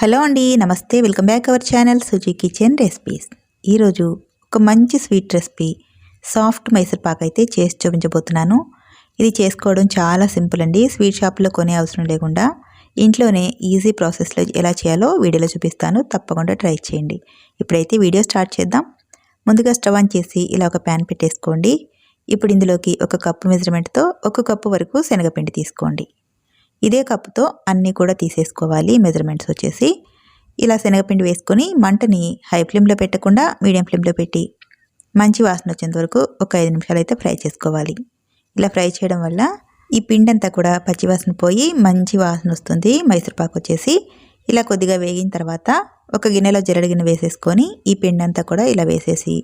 Hello అండి నమస్తే. Welcome back our channel Suji kitchen recipes. ఈరోజు ఒక మంచి sweet recipe soft Mysore pak అయితే చేసి చూపించబోతున్నాను. ఇది చేసుకోవడం చాలా సింపుల్ అండి. స్వీట్ షాప్లో కొనే అవసరం లేకుండా ఇంట్లోనే ఈజీ ప్రాసెస్లో ఎలా చేయాలో వీడియోలో చూపిస్తాను. తప్పకుండా ట్రై చేయండి. ఇప్పుడైతే వీడియో స్టార్ట్ చేద్దాం. ముందుగా స్టవ్ ఆన్ చేసి ఇలా ఒక ప్యాన్ పెట్టేసుకోండి. ఇప్పుడు ఇందులోకి ఒక కప్పు మెజర్మెంట్తో ఒక కప్పు వరకు శనగపిండి తీసుకోండి. ఇదే కప్పుతో అన్నీ కూడా తీసేసుకోవాలి. మెజర్మెంట్స్ వచ్చేసి ఇలా శనగపిండి వేసుకొని మంటని హై ఫ్లేమ్లో పెట్టకుండా మీడియం ఫ్లేమ్లో పెట్టి మంచి వాసన వచ్చేంత వరకు ఒక ఐదు నిమిషాలు అయితే ఫ్రై చేసుకోవాలి. ఇలా ఫ్రై చేయడం వల్ల ఈ పిండి అంతా కూడా పచ్చివాసన పోయి మంచి వాసన వస్తుంది. మైసూర్పాకు వచ్చేసి ఇలా కొద్దిగా వేగిన తర్వాత ఒక గిన్నెలో జరడి గిన్నె వేసేసుకొని ఈ పిండి అంతా కూడా ఇలా వేసేసి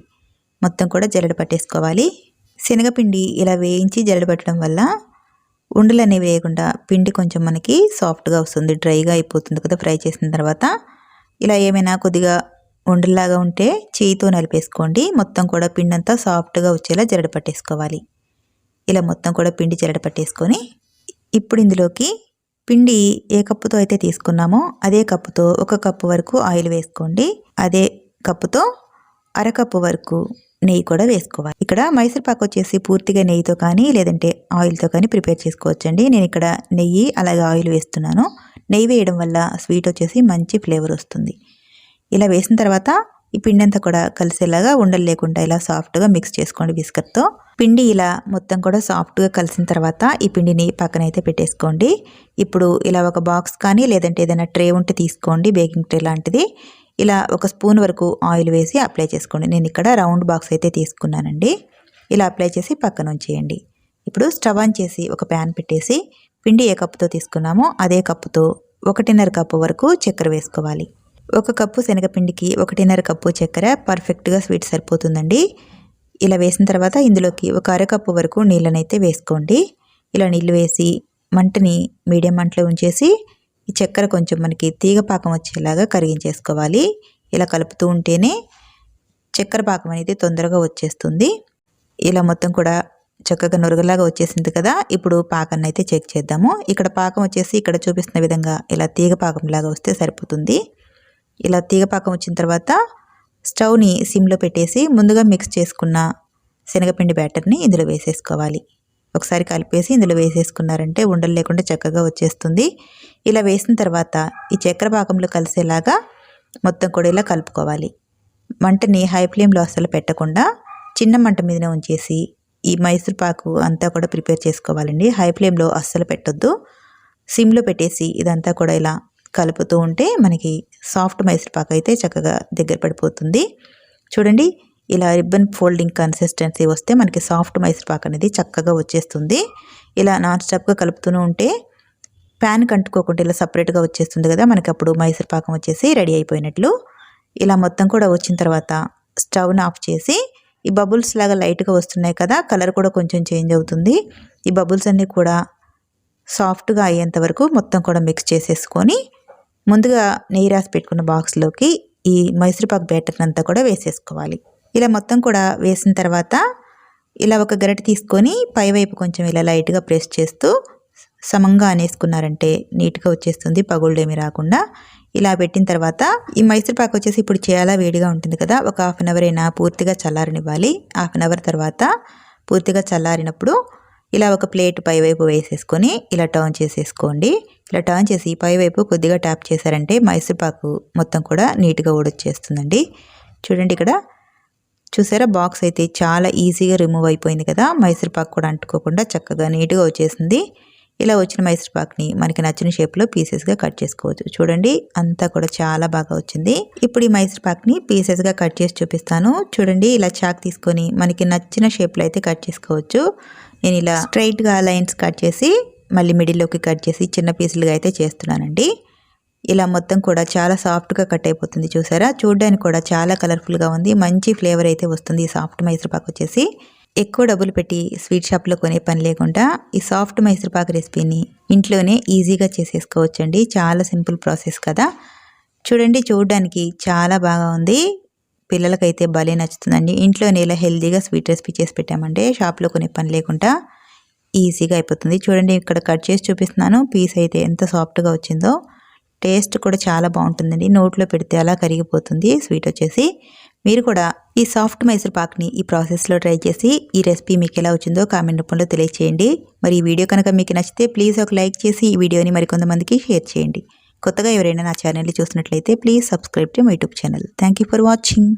మొత్తం కూడా జరడ పట్టేసుకోవాలి. శనగపిండి ఇలా వేయించి జరడ పట్టడం వల్ల ఉండలు అనేవి వేయకుండా పిండి కొంచెం మనకి సాఫ్ట్గా వస్తుంది డ్రైగా అయిపోతుంది కదా ఫ్రై చేసిన తర్వాత. ఇలా ఏమైనా కొద్దిగా ఉండల్లాగా ఉంటే చేయితో నలిపేసుకోండి. మొత్తం కూడా పిండి అంతా సాఫ్ట్గా వచ్చేలా జరడ పట్టేసుకోవాలి. ఇలా మొత్తం కూడా పిండి జరడ పట్టేసుకొని ఇప్పుడు ఇందులోకి పిండి ఏ కప్పుతో అయితే తీసుకున్నామో అదే కప్పుతో ఒక కప్పు వరకు ఆయిల్ వేసుకోండి. అదే కప్పుతో అరకప్పు వరకు నెయ్యి కూడా వేసుకోవాలి. ఇక్కడ మైసూర్ పాక్ వచ్చేసి పూర్తిగా నెయ్యితో కానీ లేదంటే ఆయిల్తో కానీ ప్రిపేర్ చేసుకోవచ్చండి. నేను ఇక్కడ నెయ్యి అలాగే ఆయిల్ వేస్తున్నాను. నెయ్యి వేయడం వల్ల స్వీట్ వచ్చేసి మంచి ఫ్లేవర్ వస్తుంది. ఇలా వేసిన తర్వాత ఈ పిండి అంతా కూడా కలిసేలాగా ఉండలు లేకుండా ఇలా సాఫ్ట్గా మిక్స్ చేసుకోండి బిస్కట్తో. పిండి ఇలా మొత్తం కూడా సాఫ్ట్గా కలిసిన తర్వాత ఈ పిండిని పక్కన అయితే పెట్టేసుకోండి. ఇప్పుడు ఇలా ఒక బాక్స్ కానీ లేదంటే ఏదైనా ట్రే ఉంటే తీసుకోండి బేకింగ్ ట్రే లాంటిది. ఇలా ఒక స్పూన్ వరకు ఆయిల్ వేసి అప్లై చేసుకోండి. నేను ఇక్కడ రౌండ్ బాక్స్ అయితే తీసుకున్నానండి. ఇలా అప్లై చేసి పక్కన ఉంచేయండి. ఇప్పుడు స్టవ్ ఆన్ చేసి ఒక ప్యాన్ పెట్టేసి పిండి ఏ కప్పుతో తీసుకున్నామో అదే కప్పుతో ఒకటిన్నర కప్పు వరకు చక్కెర వేసుకోవాలి. ఒక కప్పు శనగపిండికి ఒకటిన్నర కప్పు చక్కెర పర్ఫెక్ట్గా స్వీట్ సరిపోతుందండి. ఇలా వేసిన తర్వాత ఇందులోకి ఒక అరకప్పు వరకు నీళ్ళనైతే వేసుకోండి. ఇలా నీళ్ళు వేసి మంటని మీడియం మంటలో ఉంచేసి ఈ చక్కెర కొంచెం మనకి తీగ పాకం వచ్చేలాగా కరిగించేసుకోవాలి. ఇలా కలుపుతూ ఉంటేనే చక్కెర పాకం అనేది తొందరగా వచ్చేస్తుంది. ఇలా మొత్తం కూడా చక్కగా నురగలాగా వచ్చేసింది కదా ఇప్పుడు పాకాన్ని అయితే చెక్ చేద్దాము. ఇక్కడ పాకం వచ్చేసి ఇక్కడ చూపిస్తున్న విధంగా ఇలా తీగ పాకంలాగా వస్తే సరిపోతుంది. ఇలా తీగ పాకం వచ్చిన తర్వాత స్టవ్ని సిమ్లో పెట్టేసి ముందుగా మిక్స్ చేసుకున్న శనగపిండి బ్యాటర్ని ఇందులో వేసేసుకోవాలి. ఒకసారి కలిపేసి ఇందులో వేసేసుకున్నారంటే ఉండలు లేకుండా చక్కగా వచ్చేస్తుంది. ఇలా వేసిన తర్వాత ఈ చక్కెర పాకంలో కలిసేలాగా మొత్తం కూడా ఇలా కలుపుకోవాలి. మంటని హై ఫ్లేమ్లో అస్సలు పెట్టకుండా చిన్న మంట మీదనే ఉంచేసి ఈ మైసూర్ పాకు అంతా కూడా ప్రిపేర్ చేసుకోవాలండి. హై ఫ్లేమ్లో అస్సలు పెట్టొద్దు. సిమ్లో పెట్టేసి ఇదంతా కూడా ఇలా కలుపుతూ ఉంటే మనకి సాఫ్ట్ మైసూర్ పాకు అయితే చక్కగా దగ్గర పడిపోతుంది. చూడండి ఇలా రిబ్బన్ ఫోల్డింగ్ కన్సిస్టెన్సీ వస్తే మనకి సాఫ్ట్ మైసూర్ పాక్ అనేది చక్కగా వచ్చేస్తుంది. ఇలా నాన్ స్టాప్గా కలుపుతూనే ఉంటే ప్యాన్ కంటుకోకుండా ఇలా సపరేట్గా వచ్చేస్తుంది కదా మనకి అప్పుడు మైసూర్ పాకం వచ్చేసి రెడీ అయిపోయినట్లు. ఇలా మొత్తం కూడా వచ్చిన తర్వాత స్టవ్ని ఆఫ్ చేసి ఈ బబుల్స్ లాగా లైట్గా వస్తున్నాయి కదా కలర్ కూడా కొంచెం చేంజ్ అవుతుంది. ఈ బబుల్స్ అన్నీ కూడా సాఫ్ట్గా అయ్యేంత వరకు మొత్తం కూడా మిక్స్ చేసేసుకొని ముందుగా నెయ్యి రాసి పెట్టుకున్న బాక్స్లోకి ఈ మైసూర్పాకు బ్యాటర్ అంతా కూడా వేసేసుకోవాలి. ఇలా మొత్తం కూడా వేసిన తర్వాత ఇలా ఒక గరిట తీసుకొని పైవైపు కొంచెం ఇలా లైట్గా ప్రెస్ చేస్తూ సమంగా అనేసుకున్నారంటే నీట్గా వచ్చేస్తుంది పగుళ్ళేమి రాకుండా. ఇలా పెట్టిన తర్వాత ఈ మైసూర్పాకు వచ్చేసి ఇప్పుడు చాలా వేడిగా ఉంటుంది కదా ఒక హాఫ్ అన్ అవర్ అయినా పూర్తిగా చల్లారనివ్వాలి. హాఫ్ అన్ అవర్ తర్వాత పూర్తిగా చల్లారినప్పుడు ఇలా ఒక ప్లేట్ పైవైపు వేసేసుకొని ఇలా టర్న్ చేసేసుకోండి. ఇలా టర్న్ చేసి పైవైపు కొద్దిగా ట్యాప్ చేశారంటే మైసూర్ పాకు మొత్తం కూడా నీట్గా ఊడొచ్చేస్తుందండి. చూడండి ఇక్కడ చూసారా? బాక్స్ అయితే చాలా ఈజీగా రిమూవ్ అయిపోయింది కదా? మైసూర్ పాక్ కూడా అంటుకోకుండా చక్కగా నీట్గా వచ్చేసింది. ఇలా వచ్చిన మైసూర్ పాక్ని మనకి నచ్చిన షేప్లో పీసెస్గా కట్ చేసుకోవచ్చు. చూడండి అంతా కూడా చాలా బాగా వచ్చింది. ఇప్పుడు ఈ మైసూర్ పాక్ని పీసెస్గా కట్ చేసి చూపిస్తాను. చూడండి ఇలా చాక్ తీసుకొని మనకి నచ్చిన షేప్లో అయితే కట్ చేసుకోవచ్చు. నేను ఇలా స్ట్రైట్గా లైన్స్ కట్ చేసి మళ్ళీ మిడిల్లోకి కట్ చేసి చిన్న పీసులుగా అయితే చేస్తున్నానండి. ఇలా మొత్తం కూడా చాలా సాఫ్ట్గా కట్ అయిపోతుంది చూసారా? చూడడానికి కూడా చాలా కలర్ఫుల్గా ఉంది. మంచి ఫ్లేవర్ అయితే వస్తుంది ఈ సాఫ్ట్ మైసూర్పాకు వచ్చేసి. ఎక్కువ డబ్బులు పెట్టి స్వీట్ షాప్లో కొనే పని లేకుండా ఈ సాఫ్ట్ మైసూర్పాకు రెసిపీని ఇంట్లోనే ఈజీగా చేసేసుకోవచ్చండి. చాలా సింపుల్ ప్రాసెస్ కదా. చూడండి చూడడానికి చాలా బాగా ఉంది. పిల్లలకైతే భలే నచ్చుతుందండి. ఇంట్లోనే ఇలా హెల్తీగా స్వీట్ రెసిపీ చేసి పెట్టామంటే షాప్లో కొనే పని లేకుండా ఈజీగా అయిపోతుంది. చూడండి ఇక్కడ కట్ చేసి చూపిస్తున్నాను. పీస్ అయితే ఎంత సాఫ్ట్గా వచ్చిందో. టేస్ట్ కూడా చాలా బాగుంటుందండి. నోట్లో పెడితే అలా కరిగిపోతుంది. స్వీట్ వచ్చేసి మీరు కూడా ఈ సాఫ్ట్ మైసూర్ పాక్ని ఈ ప్రాసెస్లో ట్రై చేసి ఈ రెసిపీ మీకు ఎలా వచ్చిందో కామెంట్ రూపంలో తెలియచేయండి. మరి ఈ వీడియో కనుక మీకు నచ్చితే ప్లీజ్ ఒక లైక్ చేసి ఈ వీడియోని మరికొంతమందికి షేర్ చేయండి. కొత్తగా ఎవరైనా నా ఛానల్ని చూసినట్లయితే please subscribe to my YouTube channel. Thank you for watching.